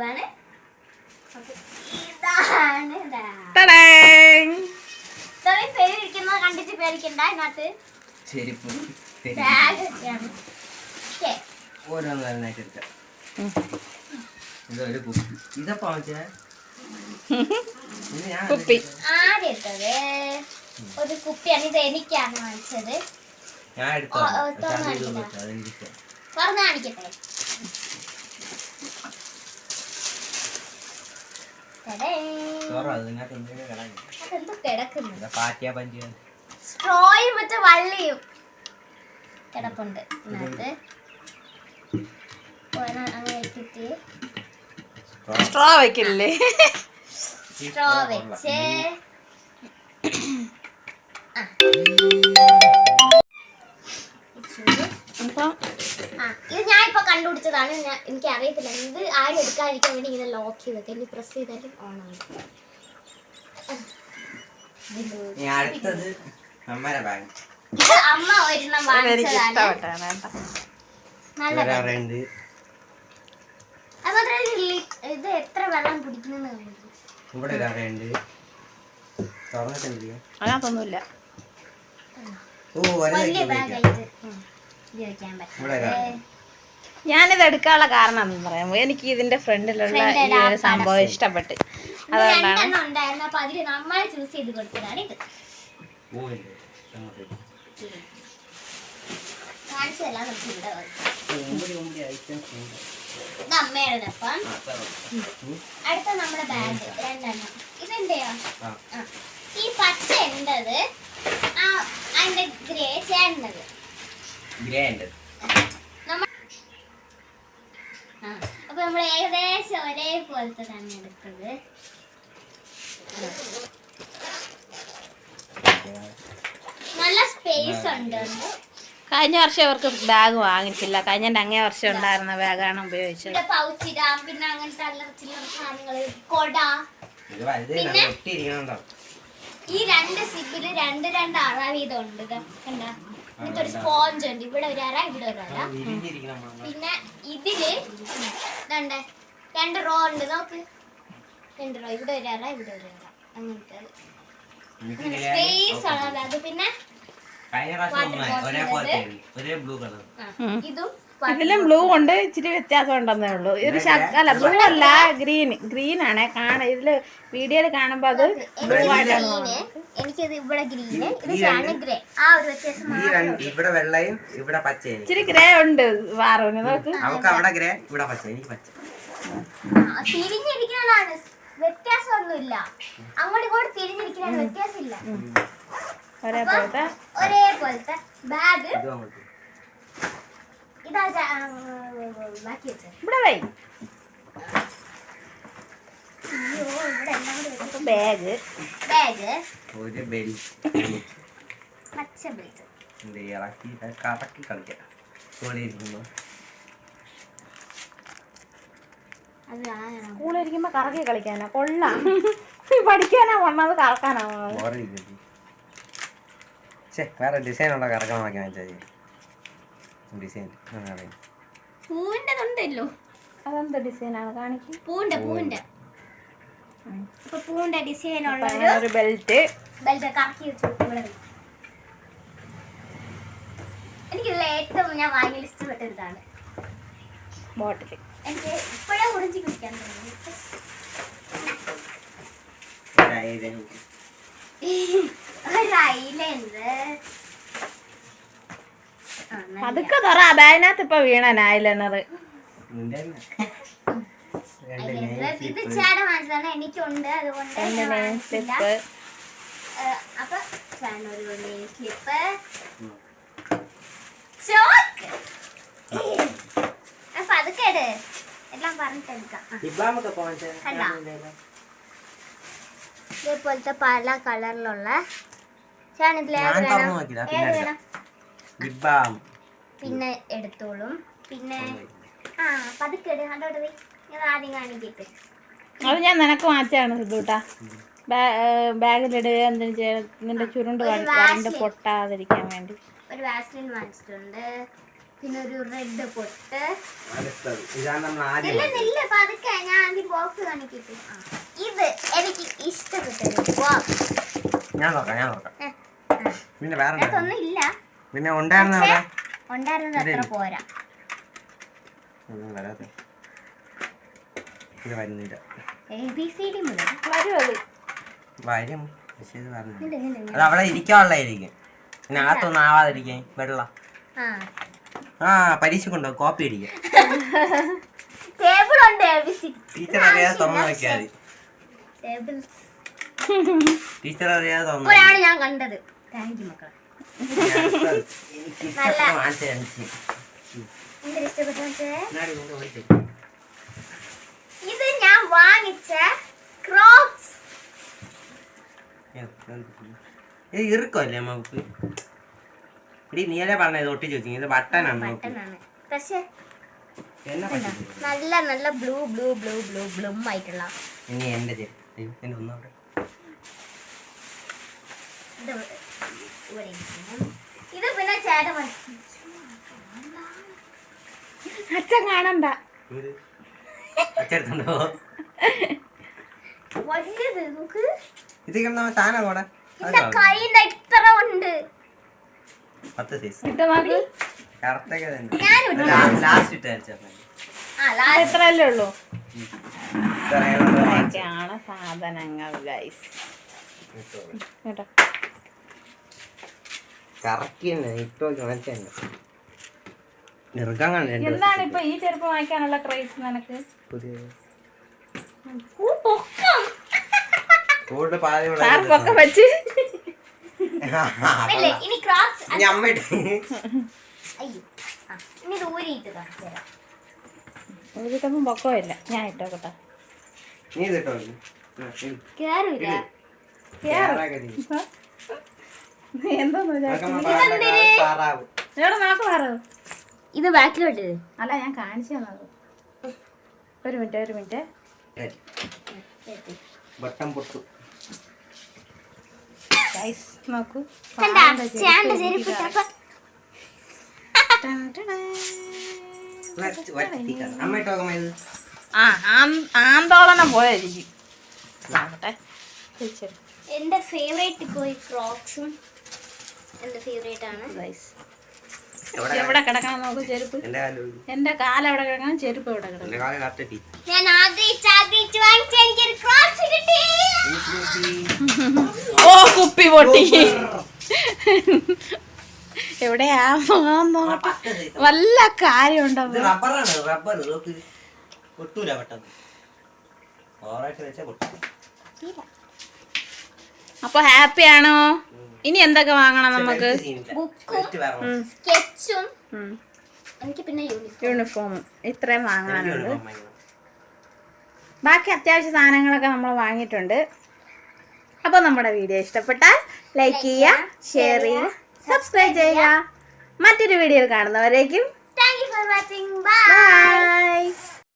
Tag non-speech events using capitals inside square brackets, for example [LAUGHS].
പോവാണ്. പേരിരിക്കുന്നത് കണ്ടിട്ട് പേടിക്കണ്ട ഇതിനകത്ത് ചെരുപ്പ്. ഓരോന്നോരോന്നായിട്ട് എടുക്കാം. ഇതൊരു കുപ്പി. ഇതപ്പോ ഞാൻ കുപ്പി. ആദ്യത്തത് ഒരു കുപ്പിയാണ്. ഇത് എനിക്കാണ് വാങ്ങിച്ചത്. തുറന്ന് കാണിക്കട്ടെ തടേ. ചോറ അതിനകത്ത് എന്തെങ്കിലും കിടങ്ങി അതെന്തോ കിടക്കുന്നു ഇതാ പാറ്റിയ പഞ്ച് സ്ട്രോയും മറ്റേ വള്ളിയും കിടപ്പുണ്ട് ഇതിനകത്ത്. ഓന അങ്ങനെ ഇട്ടിട്ട് സ്ട്രോ വെക്കില്ലേ? സ്ട്രോ വെച്ച്. ആ. ഇച്ചിരി. അപ്പം ആ, ഇത് ഞാൻ ഇപ്പൊ കണ്ടുപിടിച്ചതാണ് ഞാൻ എനിക്ക് അറിയത്തില്ല എന്ത് ആരും എടുക്കാതിരിക്കാൻ വേണ്ടി ഇങ്ങനെ ലോക്ക് ചെയ്തൊക്കെ ഇനി പ്രസ് ചെയ്താലും ഓൺ ആണ്. ഇനി അടുത്തത് അമ്മയുടെ ബാഗ് ഇത് അമ്മ ഒരെണ്ണം വാങ്ങിച്ചതാണ്. ഇത് എത്ര വെള്ളം കുടിക്കുന്നെന്ന് കാണിക്കും ഇവിടെ അതിനകത്തൊന്നുമില്ല. ഓ വലിയ ബാഗ് ആയിട്ട് പറ്റും. ഞാനിത് എടുക്കാനുള്ള കാരണം എന്ന് പറയാമോ? എനിക്ക് ഇതിന്റെ ഫ്രണ്ടിലുള്ള ഈ ഒരു സംഭവം പടം. ഇഷ്ടപ്പെട്ട്. അതുകൊണ്ടാണ് രണ്ടെണ്ണം ഉണ്ടായിരുന്നു. അപ്പൊ അതിൽ നമ്മൾ ചൂസ് ചെയ്ത് കൊടുത്തതാണ് ഇത്. കാണിച്ചതല്ല നമുക്ക് ഇവിടെ. അടുത്ത നമ്മുടെ ബാഗ് രണ്ടെണ്ണം. ഇതെന്റെയോ. ഈ പച്ച ആ അതിന്റെ ഗ്രേ ചേർന്നത് ഗ്രേ നമ്മ ആ അപ്പൊ നമ്മൾ ഏകദേശം ഒരേപോലത്തെ തന്നെ എടുത്തത്. നല്ല സ്പേസ് ഉണ്ട്. കഴിഞ്ഞ വർഷം അവർക്ക് ബാഗ് വാങ്ങിച്ചില്ല കഴിഞ്ഞ അങ്ങേ വർഷം ഉണ്ടായിരുന്ന ബാഗാണ് ഉപയോഗിച്ചത്. ഇവിടെ പൗച്ച് ഇടാം. പിന്നെ അങ്ങനത്തെ കൊട. പിന്നെ? ഈ രണ്ട് സിപ്പിൽ രണ്ട് രണ്ട് അറ വീതം ഉണ്ട്. കണ്ട? എന്നിട്ട് ഒരു സ്പോഞ്ച് ഉണ്ട്. ഇവിടെ ഒരു അറ ഇവിടെ ഒരു അറ. പിന്നെ ഇതിൽ രണ്ട് രണ്ട് റോ ഉണ്ട്. നോക്ക്. രണ്ട് റോ ഇവിടെ ഒരു അറ ഇവിടെ ഒരു അറ. അങ്ങനത്തെ സ്പേസ് ആണ് അത്. പിന്നെ. ഒരേ ബ്ലൂ കളർ ഇതും ഇതിലും ബ്ലൂ ഉണ്ട് ഇച്ചിരി വ്യത്യാസം ഉണ്ടെന്നേ ഉള്ളൂ. ഇതൊരു അല്ല ബ്ലൂ അല്ല ഗ്രീൻ ഗ്രീൻ ആണേ. കാണ ഇതിൽ വീഡിയോയിൽ കാണുമ്പോ അത് ബ്ലൂ ആയിട്ടാണ് എനിക്കിത് ഇവിടെ ഗ്രീന് ഇവിടെ വെള്ളയും ഇവിടെ പച്ചയും ഇച്ചിരി ഗ്രേ ഉണ്ട് വാറുവിന് നോക്ക്. അവിടെ ഗ്രേ ഇവിടെ പച്ച എനിക്ക് പച്ച. ആ, തിരിഞ്ഞിരിക്കണതാണ് വ്യത്യാസമൊന്നുമില്ല. അങ്ങോട്ട് ഇങ്ങോട്ട് തിരിഞ്ഞിരിക്കുന്നതാണ് വ്യത്യാസമില്ല. ഒരേപോലത്തെ. ഒരേപോലത്തെ ബാഗ് ഇവിടെ വൈ. ബാഗ് ബാഗ് ഒരു ബെൽ പച്ച ബെൽറ്റ് എന്ത് ഇളക്കി കറക്കി കളിക്കാം. കാണാനാണ് സ്കൂളിലിരിക്കുമ്പോ കറക്കി കളിക്കാനാ. കൊള്ളാം. പഠിക്കാനാ വന്നത് കറക്കാനാ. വേറെ ഡിസൈൻ ഉള്ള കറക്കാൻ നോക്കി വെച്ചാൽ ഡിസൈൻ പൂവിന്റെ ഉണ്ടല്ലോ അതെന്ത് ഡിസൈനാണ് കാണിക്കും. പൂവിന്റെ ഇപ്പൊ പൂവിന്റെ. ഡിസൈൻ ഉള്ള ഒരു ബെൽറ്റ് ബെൽറ്റ് കറക്കി വെച്ചു. എനിക്കിതിൽ ഏറ്റവും ഞാൻ വാങ്ങിയ ഇഷ്ടപ്പെട്ട ഇതാണ് ബോട്ടിൽ എനിക്ക് ഇപ്പോഴേ ഉറിഞ്ചി കുടിക്കാൻ തോന്നി [LAUGHS] ഒരു ഐലുണ്ട് അതൊക്കെ തുറ. അതായത് ഇപ്പൊ വീണനായില്ലെന്നത് ഐലൈനർ ഇത് ചേട്ടൻ വാങ്ങിച്ചതാണ്. എനിക്കുണ്ട്. അതുകൊണ്ട് അപ്പൊ സ്ലിപ്പ് ചോക്ക്. അപ്പൊ അത് കേട് എല്ലാം. ഇതേപോലത്തെ പല കളറിലുള്ള ചേട്ടൻ ഞാൻ വേണം? ഏത് വേണം? പിന്നെ എടുത്തോളും. പിന്നെ ആ പതുക്കെ അതോടെ പോയി ഞാൻ ആദ്യം കാണിക്കട്ടെ. അത് ഞാൻ നിനക്ക് വാങ്ങിച്ചാണ് സിദ്ധൂട്ടാ. ബാഗിലിടുക എന്തിനു ചെയ്യാൻ നിന്റെ ചുരുണ്ട് വാങ്ങിച്ചു പൊട്ടാതിരിക്കാൻ വേണ്ടി. ഒരു വാസ്ലിൻ വാങ്ങിച്ചിട്ടുണ്ട്. പിന്നെ ഒരു റെഡ് പൊട്ട്. പതുക്കെ. ഞാൻ ആദ്യം ബോക്സ് കാണിക്കട്ടെ. ഇത് എനിക്ക് ഇഷ്ടപ്പെട്ട ബോക്സ് ഞാൻ നോക്കാം ഞാൻ നോക്കാം. പിന്നെ വേറെ ഒന്നും ഇല്ല പിന്നെ ഉണ്ടായിരുന്ന ഉണ്ടായിരുന്നത് അത്ര പോരാ. ഒന്നും വരാതെ. ഇത് വരുന്നില്ല. എ ബി സി ഡി മുതൽ വരും വരും. പക്ഷേ ഇത് വരുന്നില്ല ഇങ്ങട് ഇങ്ങട് ഇങ്ങട്. അത് അവിടെ ഇരിക്കാനുള്ളതായിരിക്കും. പിന്നെ അകത്തൊന്നും ആവാതിരിക്കാൻ. വെള്ള. ആ. ആ പരീക്ഷ കൊണ്ടോ കോപ്പി അടിക്കാം. ടേബിൾ ഉണ്ട് എ ബി സി ടീച്ചർ അറിയാതെ തുറന്നു ടീച്ചർ അറിയാതെ തുറന്നു ഞാൻ കണ്ടത്. താങ്ക് യു മക്കളെ. ഇത് ഞാൻ വാങ്ങിച്ച ക്രോപ്സ് ഇത് ഇറുക്കല്ലേ നമുക്ക്? ഇടി നീയല്ലേ പറഞ്ഞത്? ഒട്ടി ചോദിച്ചു ഇത് ബട്ടനാണ് പക്ഷേ നല്ല നല്ല ബ്ലൂ ബ്ലൂ ബ്ലൂ ബ്ലൂ ബ്ലൂം ആയിട്ടുള്ള. ഇനി എന്റെ ചെരുപ്പ്. ഇത് പിന്നെ ചേട്ടൻ അച്ഛൻ കാണണ്ട. ഉള്ളൂ? സാധനങ്ങൾ ഗൈസ്. കേട്ടോ? കറക്റ്റ് തന്നെ ഇട്ട് നോക്കി വാങ്ങിച്ചു തന്നെ. നിറുക്കാൻ എന്താണ് ഇപ്പൊ ഈ ചെരുപ്പ് വാങ്ങിക്കാനുള്ള ക്രൈസ് നിനക്ക്? പുതിയ ഊ, പൊക്കം. വെച്ച്. ഇനി ക്രോക്സ് ഇനി അമ്മ ഇട്ട്. അയ്യോ ആ, ഇനി ഇത് ഊരിയിട്ട് കാണിച്ചു തരാം. ഇതിട്ടൊന്നും പൊക്കമില്ല ഞാൻ ഇട്ടോക്കട്ടെ നീ ഇത് ഇട്ടോ. ഇത് ബാക്കിൽ ബാക്കിലോട്ട് അല്ല ഞാൻ കാണിച്ചു തന്നത്. ഒരു മിനിറ്റ് ഒരു മിനിറ്റ്. വട്ടം പൊട്ടു. നോക്കൂ. ആന്തോളനം പോയായിരിക്കും. എന്റെ ഫേവറേറ്റ് പോയി ക്രോക്സും എന്റെ ഫേവറേറ്റ് ആണ്. ഗൈസ് എവിടെ എവിടെ കിടക്കണം നോക്കൂ ചെരുപ്പ്? എന്റെ കാലം എവിടെ കിടക്കണം? ചെരുപ്പ് എവിടെ കിടക്കണം? ഓ കുപ്പി പൊട്ടി. എവിടെയാ? നോക്കട്ടെ വല്ല കാര്യമുണ്ടോ? ഇത് റബ്ബറാണ് റബ്ബർ അപ്പൊ ഹാപ്പി ആണോ? ഇനി എന്തൊക്കെ വാങ്ങണം നമുക്ക്? ബുക്കും സ്കെച്ചും എനിക്ക് പിന്നെ യൂണിഫോം യൂണിഫോം ഇത്രയും വാങ്ങാനുണ്ട് ബാക്കി അത്യാവശ്യ സാധനങ്ങളൊക്കെ നമ്മൾ വാങ്ങിയിട്ടുണ്ട്. അപ്പോൾ നമ്മുടെ വീഡിയോ ഇഷ്ടപ്പെട്ടാൽ ലൈക്ക് ചെയ്യുക ഷെയർ ചെയ്യുക സബ്സ്ക്രൈബ് ചെയ്യുക. മറ്റൊരു വീഡിയോയിൽ കാണുന്നവരേക്കും thank you for watching bye